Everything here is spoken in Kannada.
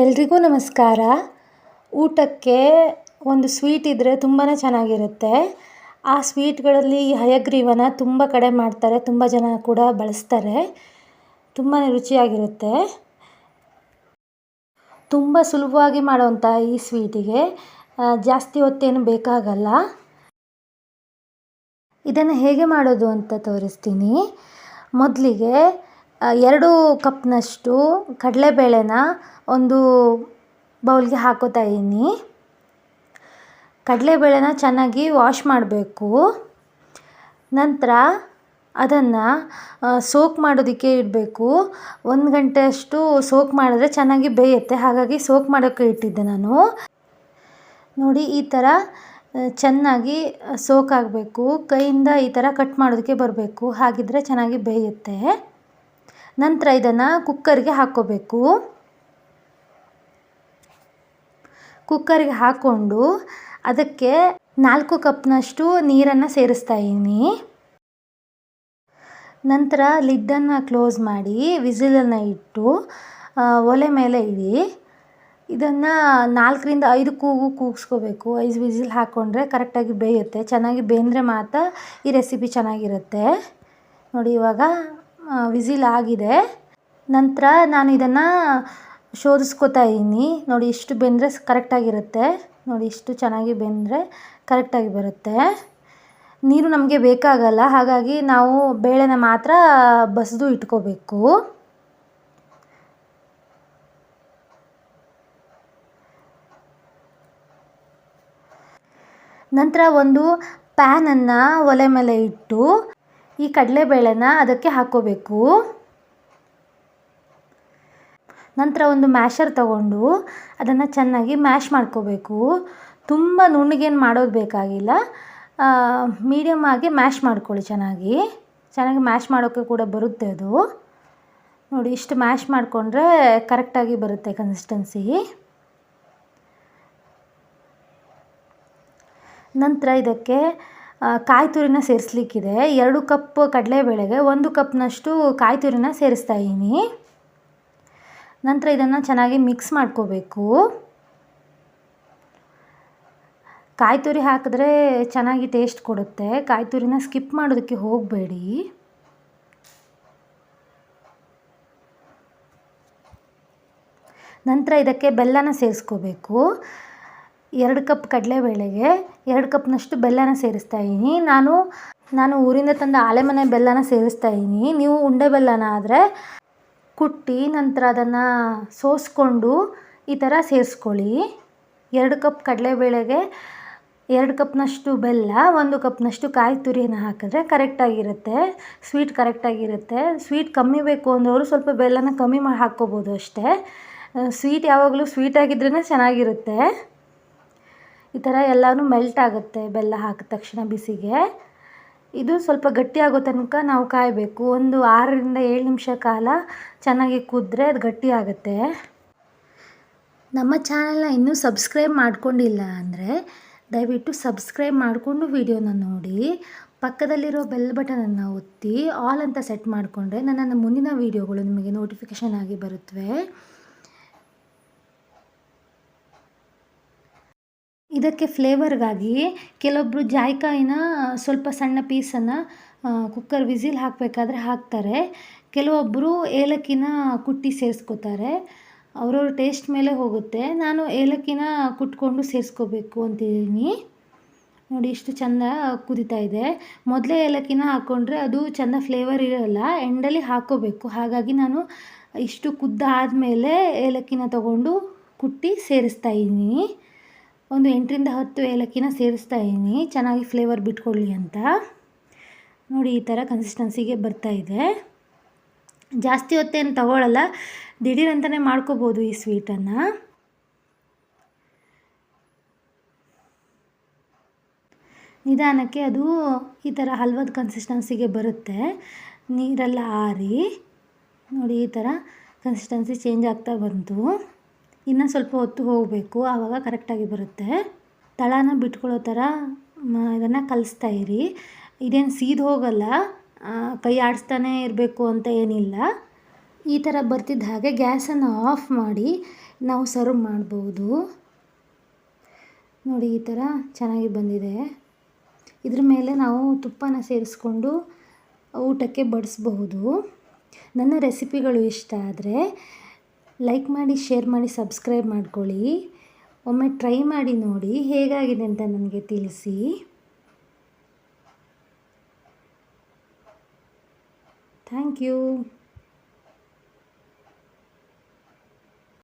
ಎಲ್ರಿಗೂ ನಮಸ್ಕಾರ. ಊಟಕ್ಕೆ ಒಂದು ಸ್ವೀಟ್ ಇದ್ದರೆ ತುಂಬಾ ಚೆನ್ನಾಗಿರುತ್ತೆ. ಆ ಸ್ವೀಟ್ಗಳಲ್ಲಿ ಹಯಗ್ರೀವನ ತುಂಬ ಕಡೆ ಮಾಡ್ತಾರೆ, ತುಂಬ ಜನ ಕೂಡ ಬಳಸ್ತಾರೆ. ತುಂಬಾ ರುಚಿಯಾಗಿರುತ್ತೆ. ತುಂಬ ಸುಲಭವಾಗಿ ಮಾಡುವಂಥ ಈ ಸ್ವೀಟಿಗೆ ಜಾಸ್ತಿ ಹೊತ್ತೇನು ಬೇಕಾಗಲ್ಲ. ಇದನ್ನು ಹೇಗೆ ಮಾಡೋದು ಅಂತ ತೋರಿಸ್ತೀನಿ. ಮೊದಲಿಗೆ ಎರಡು ಕಪ್ನಷ್ಟು ಕಡಲೆಬೇಳೆನ ಒಂದು ಬೌಲ್ಗೆ ಹಾಕೋತಾ ಇದ್ದೀನಿ. ಕಡಲೆಬೇಳೆನ ಚೆನ್ನಾಗಿ ವಾಶ್ ಮಾಡಬೇಕು. ನಂತರ ಅದನ್ನು ಸೋಕ್ ಮಾಡೋದಕ್ಕೆ ಇಡಬೇಕು. ಒಂದು ಗಂಟೆಯಷ್ಟು ಸೋಕ್ ಮಾಡಿದ್ರೆ ಚೆನ್ನಾಗಿ ಬೇಯುತ್ತೆ. ಹಾಗಾಗಿ ಸೋಕ್ ಮಾಡೋಕ್ಕೆ ಇಟ್ಟಿದ್ದೆ ನಾನು. ನೋಡಿ, ಈ ಥರ ಚೆನ್ನಾಗಿ ಸೋಕ್ ಆಗಬೇಕು. ಕೈಯಿಂದ ಈ ಥರ ಕಟ್ ಮಾಡೋದಕ್ಕೆ ಬರಬೇಕು. ಹಾಗಿದ್ದರೆ ಚೆನ್ನಾಗಿ ಬೇಯುತ್ತೆ. ನಂತರ ಇದನ್ನು ಕುಕ್ಕರ್ಗೆ ಹಾಕ್ಕೋಬೇಕು. ಕುಕ್ಕರ್ಗೆ ಹಾಕ್ಕೊಂಡು ಅದಕ್ಕೆ ನಾಲ್ಕು ಕಪ್ನಷ್ಟು ನೀರನ್ನು ಸೇರಿಸ್ತಾ ಇದ್ದೀನಿ. ನಂತರ ಲಿಡ್ಡನ್ನು ಕ್ಲೋಸ್ ಮಾಡಿ ವಿಸಿಲನ್ನು ಇಟ್ಟು ಒಲೆ ಮೇಲೆ ಇಡಿ. ಇದನ್ನು ನಾಲ್ಕರಿಂದ ಐದು ಕೂಗು ಕೂಗಿಸ್ಕೋಬೇಕು. ಐದು ವಿಸಿಲ್ ಹಾಕ್ಕೊಂಡ್ರೆ ಕರೆಕ್ಟಾಗಿ ಬೇಯುತ್ತೆ. ಚೆನ್ನಾಗಿ ಬೇಂದ್ರೆ ಮಾತ್ರ ಈ ರೆಸಿಪಿ ಚೆನ್ನಾಗಿರುತ್ತೆ. ನೋಡಿ ಇವಾಗ ವಿಸಿಲ್ ಆಗಿದೆ. ನಂತರ ನಾನು ಇದನ್ನು ಶೋಧಿಸ್ಕೋತಾ ಇದ್ದೀನಿ. ನೋಡಿ ಇಷ್ಟು ಬೆಂದರೆ ಕರೆಕ್ಟಾಗಿರುತ್ತೆ ನೋಡಿ ಇಷ್ಟು ಚೆನ್ನಾಗಿ ಬೆಂದರೆ ಕರೆಕ್ಟಾಗಿ ಬರುತ್ತೆ. ನೀರು ನಮಗೆ ಬೇಕಾಗಲ್ಲ. ಹಾಗಾಗಿ ನಾವು ಬೇಳೆನ ಮಾತ್ರ ಬಸಿದು ಇಟ್ಕೋಬೇಕು. ನಂತರ ಒಂದು ಪ್ಯಾನನ್ನು ಒಲೆ ಮೇಲೆ ಇಟ್ಟು ಈ ಕಡಲೆಬೇಳೆನ ಅದಕ್ಕೆ ಹಾಕ್ಕೋಬೇಕು. ನಂತರ ಒಂದು ಮ್ಯಾಶರ್ ತಗೊಂಡು ಅದನ್ನು ಚೆನ್ನಾಗಿ ಮ್ಯಾಶ್ ಮಾಡ್ಕೋಬೇಕು. ತುಂಬ ನುಣ್ಣಗೇನು ಮಾಡೋದು ಬೇಕಾಗಿಲ್ಲ. ಮೀಡಿಯಮ್ ಆಗಿ ಮ್ಯಾಶ್ ಮಾಡ್ಕೊಳ್ಳಿ ಚೆನ್ನಾಗಿ. ಚೆನ್ನಾಗಿ ಮ್ಯಾಶ್ ಮಾಡೋಕ್ಕೆ ಕೂಡ ಬರುತ್ತೆ ಅದು. ನೋಡಿ, ಇಷ್ಟು ಮ್ಯಾಶ್ ಮಾಡಿಕೊಂಡ್ರೆ ಕರೆಕ್ಟಾಗಿ ಬರುತ್ತೆ ಕನ್ಸಿಸ್ಟೆನ್ಸಿ. ನಂತರ ಇದಕ್ಕೆ ಕಾಯಿ ತುರಿನ ಸೇರಿಸ್ಲಿಕ್ಕಿದೆ. ಎರಡು ಕಪ್ ಕಡಲೆಬೇಳೆಗೆ ಒಂದು ಕಪ್ನಷ್ಟು ಕಾಯಿ ತುರಿನ ಸೇರಿಸ್ತಾ ಇದ್ದೀನಿ. ನಂತರ ಇದನ್ನು ಚೆನ್ನಾಗಿ ಮಿಕ್ಸ್ ಮಾಡ್ಕೋಬೇಕು. ಕಾಯಿ ತುರಿ ಹಾಕಿದ್ರೆ ಚೆನ್ನಾಗಿ ಟೇಸ್ಟ್ ಕೊಡುತ್ತೆ. ಕಾಯಿ ತುರಿನ ಸ್ಕಿಪ್ ಮಾಡೋದಕ್ಕೆ ಹೋಗಬೇಡಿ. ನಂತರ ಇದಕ್ಕೆ ಬೆಲ್ಲನ ಸೇರಿಸ್ಕೋಬೇಕು. ಎರಡು ಕಪ್ ಕಡಲೆಬೇಳೆಗೆ ಎರಡು ಕಪ್ನಷ್ಟು ಬೆಲ್ಲನ ಸೇರಿಸ್ತಾ ಇದ್ದೀನಿ. ನಾನು ನಾನು ಊರಿಂದ ತಂದ ಆಲೆಮನೆ ಬೆಲ್ಲನ ಸೇರಿಸ್ತಾ ಇದ್ದೀನಿ. ನೀವು ಉಂಡೆ ಬೆಲ್ಲನ ಆದರೆ ಕುಟ್ಟಿ ನಂತರ ಅದನ್ನು ಸೋಸಿಕೊಂಡು ಈ ಥರ ಸೇರಿಸ್ಕೊಳ್ಳಿ. ಎರಡು ಕಪ್ ಕಡಲೆಬೇಳೆಗೆ ಎರಡು ಕಪ್ನಷ್ಟು ಬೆಲ್ಲ, ಒಂದು ಕಪ್ನಷ್ಟು ಕಾಯಿ ತುರಿಯನ್ನು ಹಾಕಿದ್ರೆ ಕರೆಕ್ಟಾಗಿರುತ್ತೆ ಸ್ವೀಟ್ ಕರೆಕ್ಟಾಗಿರುತ್ತೆ ಸ್ವೀಟ್ ಕಮ್ಮಿ ಬೇಕು ಅಂದವರು ಸ್ವಲ್ಪ ಬೆಲ್ಲನ ಕಮ್ಮಿ ಮಾಡಿ ಹಾಕ್ಕೋಬೋದು ಅಷ್ಟೇ. ಸ್ವೀಟ್ ಯಾವಾಗಲೂ ಸ್ವೀಟಾಗಿದ್ರೇ ಚೆನ್ನಾಗಿರುತ್ತೆ. ಈ ಥರ ಎಲ್ಲನೂ ಮೆಲ್ಟ್ ಆಗುತ್ತೆ ಬೆಲ್ಲ ಹಾಕಿದ ತಕ್ಷಣ ಬಿಸಿಗೆ. ಇದು ಸ್ವಲ್ಪ ಗಟ್ಟಿ ಆಗೋ ತನಕ ನಾವು ಕಾಯಬೇಕು. ಒಂದು ಆರರಿಂದ ಏಳು ನಿಮಿಷ ಕಾಲ ಚೆನ್ನಾಗಿ ಕುದ್ರೆ ಅದು ಗಟ್ಟಿ ಆಗುತ್ತೆ. ನಮ್ಮ ಚಾನಲ್ನ ಇನ್ನೂ ಸಬ್ಸ್ಕ್ರೈಬ್ ಮಾಡ್ಕೊಂಡಿಲ್ಲ ಅಂದರೆ ದಯವಿಟ್ಟು ಸಬ್ಸ್ಕ್ರೈಬ್ ಮಾಡಿಕೊಂಡು ವಿಡಿಯೋನ ನೋಡಿ. ಪಕ್ಕದಲ್ಲಿರೋ ಬೆಲ್ ಬಟನನ್ನು ಒತ್ತಿ ಆಲ್ ಅಂತ ಸೆಟ್ ಮಾಡಿಕೊಂಡ್ರೆ ನನ್ನ ಮುಂದಿನ ವೀಡಿಯೋಗಳು ನಿಮಗೆ ನೋಟಿಫಿಕೇಷನ್ ಆಗಿ ಬರುತ್ತವೆ ಇದಕ್ಕೆ ಫ್ಲೇವರ್ಗಾಗಿ ಕೆಲವೊಬ್ಬರು ಜಾಯ್ಕಾಯಿನ ಸ್ವಲ್ಪ ಸಣ್ಣ ಪೀಸನ್ನು ಕುಕ್ಕರ್ ವಿಸಿಲ್ ಹಾಕಬೇಕಾದ್ರೆ ಹಾಕ್ತಾರೆ. ಕೆಲವೊಬ್ಬರು ಏಲಕ್ಕಿನ ಕುಟ್ಟಿ ಸೇರಿಸ್ಕೋತಾರೆ. ಅವ್ರವ್ರ ಟೇಸ್ಟ್ ಮೇಲೆ ಹೋಗುತ್ತೆ. ನಾನು ಏಲಕ್ಕಿನ ಕುಟ್ಕೊಂಡು ಸೇರಿಸ್ಕೋಬೇಕು ಅಂತಿದ್ದೀನಿ. ನೋಡಿ ಇಷ್ಟು ಚೆಂದ ಕುದೀತಾ ಇದೆ. ಮೊದಲೇ ಏಲಕ್ಕಿನ ಹಾಕ್ಕೊಂಡ್ರೆ ಅದು ಚೆಂದ ಫ್ಲೇವರ್ ಇರೋಲ್ಲ, ಎಂಡಲ್ಲಿ ಹಾಕ್ಕೋಬೇಕು. ಹಾಗಾಗಿ ನಾನು ಇಷ್ಟು ಕುದ್ದಾದಮೇಲೆ ಏಲಕ್ಕಿನ ತಗೊಂಡು ಕುಟ್ಟಿ ಸೇರಿಸ್ತಾ ಇದ್ದೀನಿ. ಒಂದು ಎಂಟರಿಂದ ಹತ್ತು ಏಲಕ್ಕಿನ ಸೇರಿಸ್ತಾ ಇದ್ದೀನಿ ಚೆನ್ನಾಗಿ ಫ್ಲೇವರ್ ಬಿಟ್ಕೊಳ್ಳಿ ಅಂತ. ನೋಡಿ, ಈ ಥರ ಕನ್ಸಿಸ್ಟೆನ್ಸಿಗೆ ಬರ್ತಾ ಇದೆ. ಜಾಸ್ತಿ ಹೊತ್ತೇನು ತಗೊಳ್ಳಲ್ಲ ದಿಢೀರ್ ಅಂತಲೇ ಮಾಡ್ಕೋಬೋದು ಈ ಸ್ವೀಟನ್ನು ನಿಧಾನಕ್ಕೆ ಅದು ಈ ಥರ ಹಲ್ವದ ಕನ್ಸಿಸ್ಟೆನ್ಸಿಗೆ ಬರುತ್ತೆ. ನೀರೆಲ್ಲ ಆರಿ. ನೋಡಿ, ಈ ಥರ ಕನ್ಸಿಸ್ಟೆನ್ಸಿ ಚೇಂಜ್ ಆಗ್ತಾ ಬಂತು. ಇನ್ನು ಸ್ವಲ್ಪ ಹೊತ್ತು ಹೋಗಬೇಕು. ಆವಾಗ ಕರೆಕ್ಟಾಗಿ ಬರುತ್ತೆ. ತಳನ ಬಿಟ್ಕೊಳ್ಳೋ ಥರ ಇದನ್ನು ಕಲಿಸ್ತಾ ಇರಿ. ಇದೇನು ಸೀದು ಹೋಗಲ್ಲ. ಕೈ ಆಡಿಸ್ತಾನೇ ಇರಬೇಕು ಅಂತ ಏನಿಲ್ಲ. ಈ ಥರ ಬರ್ತಿದ್ದ ಹಾಗೆ ಗ್ಯಾಸನ್ನು ಆಫ್ ಮಾಡಿ ನಾವು ಸರ್ವ್ ಮಾಡ್ಬೋದು. ನೋಡಿ, ಈ ಥರ ಚೆನ್ನಾಗಿ ಬಂದಿದೆ. ಇದ್ರ ಮೇಲೆ ನಾವು ತುಪ್ಪನ ಸೇರಿಸ್ಕೊಂಡು ಊಟಕ್ಕೆ ಬಡಿಸ್ಬಹುದು. ನನ್ನ ರೆಸಿಪಿಗಳು ಇಷ್ಟ ಆದರೆ ಲೈಕ್ ಮಾಡಿ ಶೇರ್ ಮಾಡಿ ಸಬ್ಸ್ಕ್ರೈಬ್ ಮಾಡ್ಕೊಳ್ಳಿ. ಒಮ್ಮೆ ಟ್ರೈ ಮಾಡಿ ನೋಡಿ ಹೇಗಾಗಿದೆ ಅಂತ ನನಗೆ ತಿಳಿಸಿ. Thank you